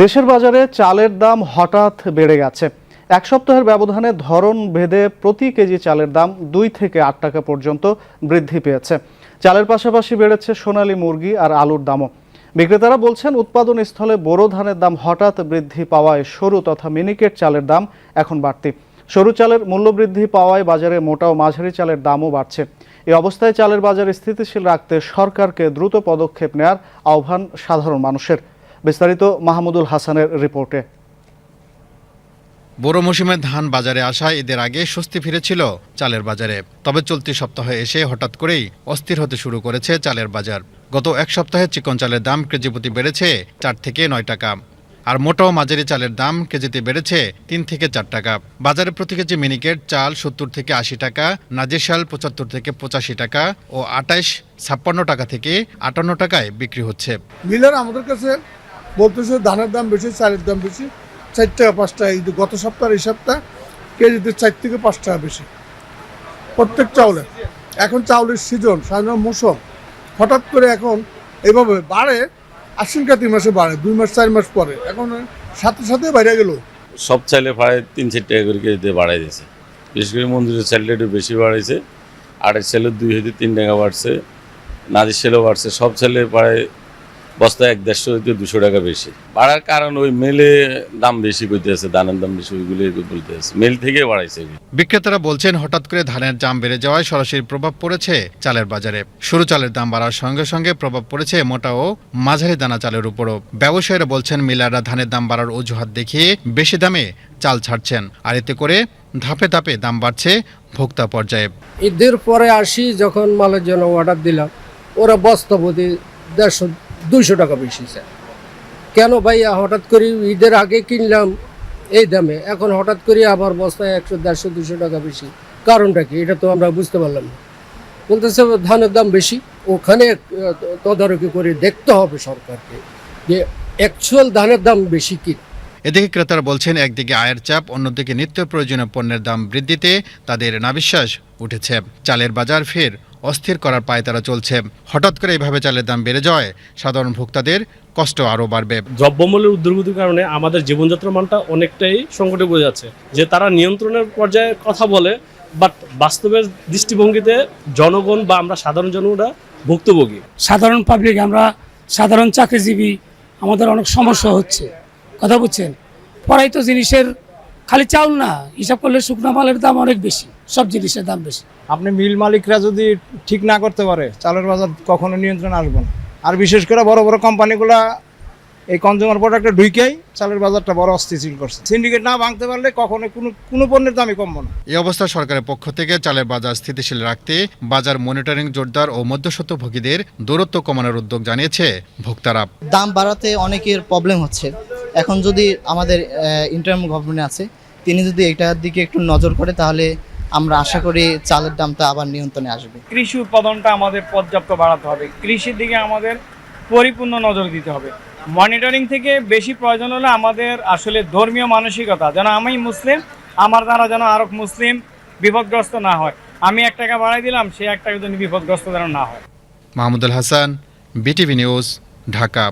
দেশের বাজারে চালের দাম হঠাৎ বেড়ে গেছে। এক সপ্তাহের ব্যবধানে ধরন ভেদে প্রতি কেজি চালের দাম দুই থেকে আট টাকা পর্যন্ত বৃদ্ধি পেয়েছে। চালের পাশাপাশি বেড়েছে সোনালী মুরগি আর আলুর দামও। বিক্রেতারা বলছেন, উৎপাদন স্থলে বোরো ধানের দাম হঠাৎ বৃদ্ধি পাওয়ায় সরু তথা মিনিকেট চালের দাম এখন বাড়তি। সরু চালের মূল্য বৃদ্ধি পাওয়ায় বাজারে মোটা ও মাঝারি চালের দামও বাড়ছে। এই অবস্থায় চালের বাজার স্থিতিশীল রাখতে সরকারকে দ্রুত পদক্ষেপ নেয়ার আহ্বান সাধারণ মানুষের। বিস্তারিত মাহমুদুল হাসানের রিপোর্টে। বড় মৌসুমে ধান বাজারে আসায় এদের আগে স্বস্তি ফিরেছিল চালের বাজারে। তবে চলতি সপ্তাহে এসে হঠাৎ করেই অস্থির হতে শুরু করেছে চালের বাজার। গত এক সপ্তাহে চিকন চালের দাম কেজি প্রতি বেড়েছে চার থেকে নয় টাকা। আর মোটা মাঝারি চালের দাম কেজিতে বেড়েছে তিন থেকে চার টাকা। বাজারে প্রতি কেজি মিনিকেট চাল সত্তর থেকে আশি টাকা নাজিরশাল পঁচাত্তর থেকে পঁচাশি টাকা ও আটাইশ ছাপ্পান্ন টাকা থেকে আটান্ন টাকায় বিক্রি হচ্ছে। মিলার আমাদের কাছে বলতেছে ধানের দাম বেশি, চালের দাম বেশি, চার টাকা, পাঁচ টাকা। কিন্তু গত সপ্তাহ, এই সপ্তাহ কেজিতে চার থেকে পাঁচ টাকা বেশি। প্রত্যেক চাউলে। এখন চাউলের সিজন, সাধারণ মৌসুম। হঠাৎ করে এখন এইভাবে বাড়ে, আশ্বিন কাতি মাসে বাড়ে, দুই মাস, চার মাস পরে। এখন সাথে সাথে বাইরে গেল। সব চাইলে প্রায় তিন, চার টাকা করে কেজিতে বাড়াই দিয়েছে। বিশেষ করে মন্দিরের চাইলে একটু বেশি বাড়াইছে। আটের চাইলে দুই হইতে তিন টাকা বাড়ছে নাজির সেলেও বাড়ছে। সব চাইলে প্রায় বস্তা এক দেড়শো হইতে দুশো টাকা বেশি। বাড়ার কারণ ওই মেলে দাম বেশি করতে আছে দানের দাম বেশি ওইগুলো বলতে আছে মেল থেকে বাড়াইছে বিক্রেতারা বলছেন হঠাৎ করে ধানের দাম বেড়ে যাওয়ায় সরাসরি প্রভাব পড়েছে চালের বাজারে। সরু চালের দাম বাড়ার সঙ্গে সঙ্গে প্রভাব পড়েছে মোটা ও মাঝারি দানা চালের উপরও। ব্যবসায়ীরা বলছেন মিলাররা ধানের দাম বাড়ার অজুহাত দেখিয়ে বেশি দামে চাল ছাড়ছেন আর এতে করে ধাপে ধাপে দাম বাড়ছে ভোক্তা পর্যায়ে। ঈদের পরে আসি যখন মালের জন্য অর্ডার দিলাম ওরা বস্তা প্রতি দেড়শো দুইশো টাকা বেশি, স্যার। কেন ভাইয়া? হঠাৎ করে ঈদের আগে কিনলাম এই দামে। এখন হঠাৎ করে আবার বস্তায় একশো, দেড়শো দুশো টাকা বেশি। কারণটা কি? এটা তো আমরা বুঝতে পারলাম না। বলতেছে ধানের দাম বেশি। ওখানে তদারকি করে দেখতে হবে সরকারকে যে অ্যাকচুয়াল ধানের দাম বেশি কি। এদিকে ক্রেতারা বলছেন, একদিকে আয়ের চাপ, অন্যদিকে নিত্য প্রয়োজনীয় পণ্যের দাম বৃদ্ধিতে তাদের নাবিশ্বাস উঠেছে। চালের বাজার ফের অস্থির করার পায় তারা চলছে। হঠাৎ করে এইভাবে চালের দাম বেড়ে যাওয়ায় সাধারণ ভোক্তাদের কষ্ট আরও বাড়বে। দ্রব্যমূল্যের ঊর্ধ্বগতির কারণে আমাদের জীবনযাত্রার মানটা অনেকটাই সংকটে বোঝা যাচ্ছে। যে তারা নিয়ন্ত্রণের পর্যায়ে কথা বলে বাট বাস্তবের দৃষ্টিভঙ্গিতে জনগণ বা আমরা সাধারণ জনগণরা ভুক্তভোগী। সাধারণ পাবলিক আমরা সাধারণ চাকরিজীবী আমাদের অনেক সমস্যা হচ্ছে। কথা বুঝছেন? পরাই তো জিনিসের খালি চাউল না হিসাব করলে শুকনো মালের দাম অনেক বেশি সব জিনিসের দাম বেশি। আপনি মিল মালিকরা যদি ঠিক না করতে পারে চালের বাজার কখনো নিয়ন্ত্রণ আসবে না। আর বিশেষ করে বড় বড় কোম্পানিগুলা এই কনজিউমার প্রোডাক্টে ঢুকেই চালের বাজারটা বড় অস্থিতিশীল করছে। সিন্ডিকেট না ভাঙতে পারলে কখনো কোনো কোনো পণ্যের দামই কমবে না। এই অবস্থা সরকারের পক্ষ থেকে চালের বাজার স্থিতিশীল রাখতে বাজার মনিটরিং জোরদার ও মধ্যস্বত্বভোগীদের দূরত্ব কমানোর উদ্যোগ জানিয়েছে ভোক্তারা। দাম বাড়াতে অনেকের প্রবলেম হচ্ছে। এখন যদি আমাদের ইন্টারিম গভর্নমেন্ট আছে তিনি যদি এটার দিকে একটু নজর করে তাহলে আমরা আশা করি চালের দামটা আবার নিয়ন্ত্রণে আসবে। কৃষি উৎপাদনটা আমাদের পর্যাপ্ত বাড়াতে হবে। কৃষির দিকে আমাদের পরিপূর্ণ নজর দিতে হবে। মনিটরিং থেকে বেশি প্রয়োজন হলে আমাদের আসলে ধর্মীয় মানসিকতা যেন আমি মুসলিম আমার দ্বারা যেন আরও মুসলিম বিপদগ্রস্ত না হয়। আমি এক টাকা বাড়াই দিলাম সে এক টাকা যেন বিপদগ্রস্ত যেন না হয়। Mahmudul Hasan BTV news Dhaka.